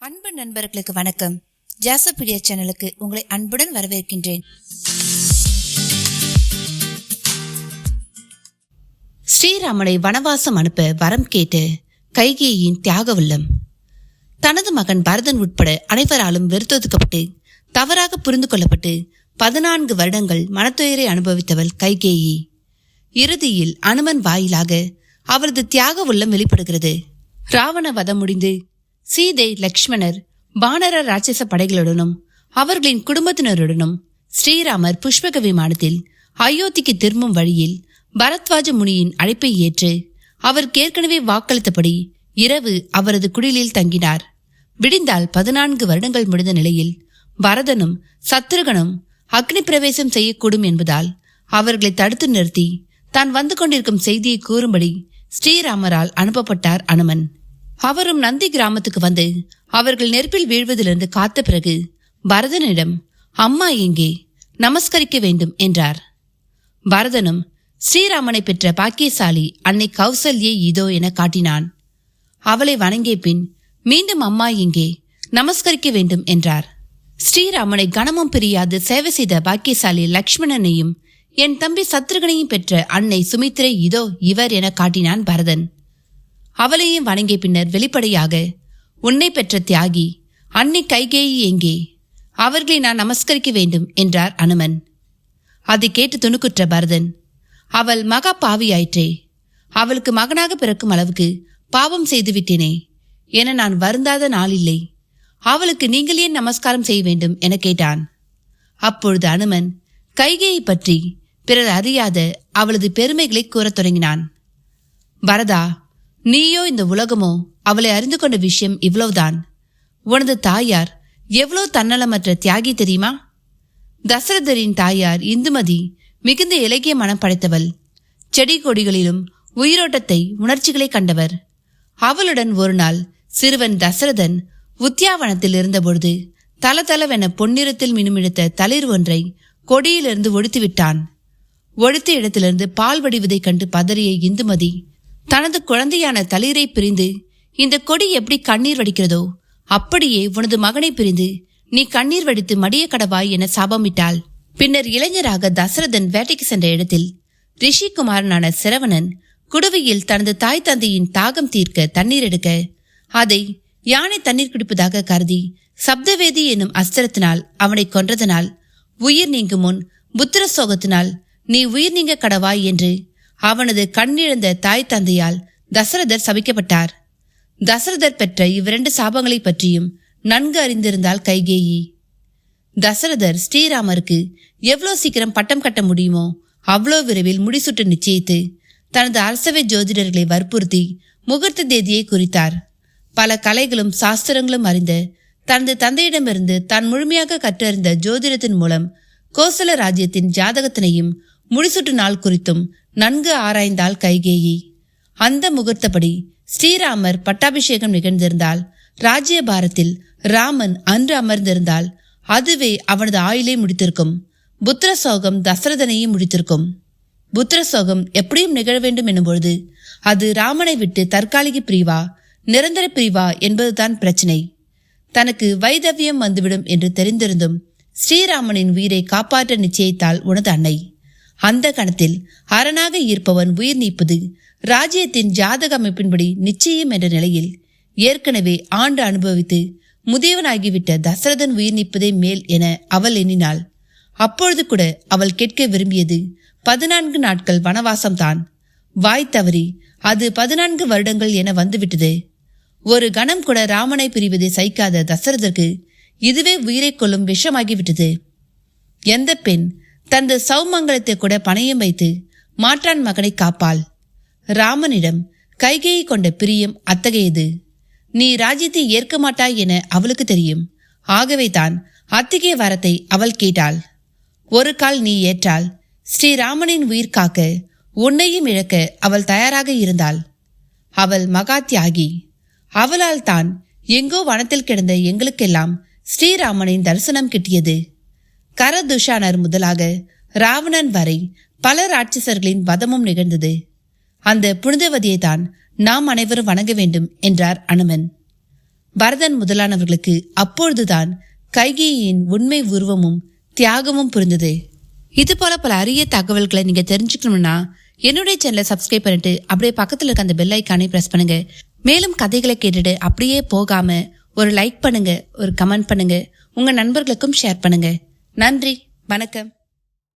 அன்பு நண்பர்களுக்கு வணக்கம். ஜாசப்பீடியா சேனலுக்கு உங்களை அன்புடன் வரவேற்கின்றேன். ஸ்ரீராமனை வனவாசம் அனுப்ப வரம் கேட்டு கைகேயின் தியாக உள்ளம் தனது மகன் பரதன் உட்பட அனைவராலும் வெறுத்தொதுக்கப்பட்டு தவறாக புரிந்து கொள்ளப்பட்டு பதினான்கு வருடங்கள் மனத்துயரை அனுபவித்தவள் கைகேயி. இறுதியில் அனுமன் வாயிலாக அவரது தியாக உள்ளம் வெளிப்படுகிறது. ராவண வதம் முடிந்து சீதை லக்ஷ்மணர் வானர ராட்சச படைகளுடனும் அவர்களின் குடும்பத்தினருடனும் ஸ்ரீராமர் புஷ்பக விமானத்தில் அயோத்திக்கு திரும்பும் வழியில் பரத்வாஜ முனியின் அழைப்பை ஏற்று அவர் ஏற்கனவே வாக்களித்தபடி இரவு அவரது குடிலில் தங்கினார். விடிந்தால் பதினான்கு வருடங்கள் முடிந்த நிலையில் பரதனும் சத்ருகனும் அக்னி பிரவேசம் செய்யக்கூடும் என்பதால் அவர்களை தடுத்து நிறுத்தி தான் வந்து கொண்டிருக்கும் செய்தியை கூறும்படி ஸ்ரீராமரால் அனுப்பப்பட்டார் அனுமன். அவரும் நந்தி கிராமத்துக்கு வந்து அவர்கள் நெருப்பில் வீழ்வதிலிருந்து காத்த பிறகு பரதனிடம் அம்மா எங்கே? நமஸ்கரிக்க வேண்டும் என்றார். பரதனும் ஸ்ரீராமனை பெற்ற பாக்கியசாலி அன்னை கௌசல்யே இதோ என காட்டினான். அவளை வணங்கிய பின் மீண்டும் அம்மா எங்கே? நமஸ்கரிக்க வேண்டும் என்றார். ஸ்ரீராமனை கணமும் பிரியாது சேவை செய்த பாக்கியசாலி லக்ஷ்மணனையும் என் தம்பி சத்ருகனையும் பெற்ற அன்னை சுமித்ரை இதோ இவர் என காட்டினான் பரதன். அவளையும் வணங்கிய பின்னர் வெளிப்படையாக உன்னை பெற்ற தியாகி அன்னை கைகேயி எங்கே? அவர்களை நான் நமஸ்கரிக்க வேண்டும் என்றார் அனுமன். அதை கேட்டு துணுக்குற்ற பரதன் அவள் மகா பாவியாயிற்றே அவளுக்கு மகனாக பிறக்கும் அளவுக்கு பாவம் செய்து விட்டேனே என நான் வருந்தாத நாளில்லை. அவளுக்கு நீங்கள் ஏன் நமஸ்காரம் செய்ய வேண்டும்? என கேட்டான். அப்பொழுது அனுமன் கைகேயை பற்றி பிறர் அறியாத அவளது பெருமைகளை கூறத் தொடங்கினான். பரதா நீயோ இந்த உலகமோ அவளை அறிந்து கொண்ட விஷயம் இவ்வளவுதான். உனது தாயார் எவ்வளோ தன்னலமற்ற தியாகி தெரியுமா? தசரதரின் தாயார் இந்துமதி மிகுந்த இலக்கிய மனம் படைத்தவள். செடி கொடிகளிலும் உயிரோட்டத்தை உணர்ச்சிகளை கண்டவர். அவளுடன் ஒரு நாள் சிறுவன் தசரதன் உத்தியாவனத்தில் இருந்தபொழுது தளதளவென பொன்னிறத்தில் மினுமிழுத்த தளிர் ஒன்றை கொடியிலிருந்து ஒழித்து விட்டான் ஒழித்த இடத்திலிருந்து பால் வடிவதைக் கண்டு பதறிய இந்துமதி தனது குழந்தையான தளிரை பிரிந்து இந்த கொடி எப்படி கண்ணீர் வடிக்கிறதோ அப்படியே உனது மகனை பிரிந்து நீ கண்ணீர் வடித்து மடிய கடவாய் என சாபமிட்டாள் பின்னர் இளைஞராக தசரதன் வேட்டைக்கு சென்ற இடத்தில் ரிஷிகுமாரனான சிரவணன் குடுவையில் தனது தாய் தந்தையின் தாகம் தீர்க்க தண்ணீர் எடுக்க அதை யானை தண்ணீர் குடிப்பதாக கருதி சப்தவேதி என்னும் அஸ்திரத்தினால் அவனை கொன்றதனால் உயிர் நீங்கும் முன் புத்திர சோகத்தினால் நீ உயிர் நீங்க கடவாய் என்று அவனது கண்ணிழந்த தாய் தந்தையால் தசரதர் சபிக்கப்பட்டார். தசரதர் பெற்ற இவ்விரண்டு சாபங்களைப் பற்றியும் நன்கு அறிந்திருந்தால் கைகேயி. தசரதர் ஸ்ரீராமருக்கு எவ்வளோ சீக்கிரம் பட்டம் கட்ட முடியுமோ அவ்வளோ விரைவில் முடிசூட்டு நிச்சயித்து தனது அரசவை ஜோதிடர்களை வற்புறுத்தி முகூர்த்த தேதியை குறித்தார். பல கலைகளும் சாஸ்திரங்களும் அறிந்த தனது தந்தையிடமிருந்து தான் முழுமையாக கற்றறிந்த ஜோதிடத்தின் மூலம் கோசல ராஜ்யத்தின் ஜாதகத்தினையும் முடிசூட்டு நாள் குறித்தும் நன்கு ஆராய்ந்தாள் கைகேயி. அந்த முகூர்த்தப்படி ஸ்ரீராமர் பட்டாபிஷேகம் நிகழ்ந்திருந்தால் ராஜ்யபாரத்தில் ராமன் அன்று அமர்ந்திருந்தால் அதுவே அவனது ஆயுளை முடித்திருக்கும். புத்திர சோகம் தசரதனையும் முடித்திருக்கும். புத்திர சோகம் எப்படியும் நிகழ வேண்டும் எனும்பொழுது அது ராமனை விட்டு தற்காலிக பிரிவா நிரந்தர பிரிவா என்பதுதான் பிரச்சனை. தனக்கு வைதவியம் வந்துவிடும் என்று தெரிந்திருந்தும் ஸ்ரீராமனின் உயிரை காப்பாற்ற நிச்சயித்தாள் உனது அன்னை. அந்த கணத்தில் அரணாக ஈர்ப்பவன் உயிர் நீப்பது ராஜ்யத்தின் ஜாதக அமைப்பின்படி நிச்சயம் என்ற நிலையில் ஏற்கனவே ஆண்டு அனுபவித்து முதியவனாகிவிட்ட தசரதன் உயிர் நீப்பதே மேல் என அவள் எண்ணினாள். அப்பொழுது கூட அவள் கேட்க விரும்பியது பதினான்கு நாட்கள் வனவாசம்தான். வாய் தவறி அது பதினான்கு வருடங்கள் என வந்துவிட்டது. ஒரு கணம் கூட ராமனை பிரிவதை சகிக்காத தசரதற்கு இதுவே உயிரை கொள்ளும் விஷமாகிவிட்டது எந்த பெண் தந்து சௌமங்கலத்தை கூட பணையம் வைத்து மாற்றான் மகனை காப்பாள். ராமனிடம் கைகையை கொண்ட பிரியம் அத்தகையது. நீ ராஜ்யத்தை ஏற்க மாட்டாய் என அவளுக்கு தெரியும். ஆகவே தான் அத்தகைய வரத்தை அவள் கேட்டாள். ஒரு கால் நீ ஏற்றால் ஸ்ரீராமனின் உயிர் காக்க உன்னையும் இழக்க அவள் தயாராக இருந்தாள். அவள் மகா தியாகி. அவளால் தான் எங்கோ வனத்தில் கிடந்த எங்களுக்கெல்லாம் ஸ்ரீராமனின் தரிசனம் கிட்டியது. கரதுஷானர் முதலாக ராவணன் வரை பல ராட்சசர்களின் வதமும் நிகழ்ந்தது. அந்த புனிதவதியை தான் நாம் அனைவரும் வணங்க வேண்டும் என்றார் அனுமன். பரதன் முதலானவர்களுக்கு அப்பொழுதுதான் கைகேயின் உண்மை உருவமும் தியாகமும் புரிந்தது. இது போல பல அரிய தகவல்களை நீங்க தெரிஞ்சுக்கணும்னா என்னுடைய சேனலை சப்ஸ்கிரைப் பண்ணிட்டு அப்படியே பக்கத்தில் இருக்க அந்த பெல் ஐக்கானை பிரஸ் பண்ணுங்க. மேலும் கதைகளை கேட்டுட்டு அப்படியே போகாம ஒரு லைக் பண்ணுங்க ஒரு கமெண்ட் பண்ணுங்க. உங்க நண்பர்களுக்கும் ஷேர் பண்ணுங்க. நன்றி. வணக்கம்.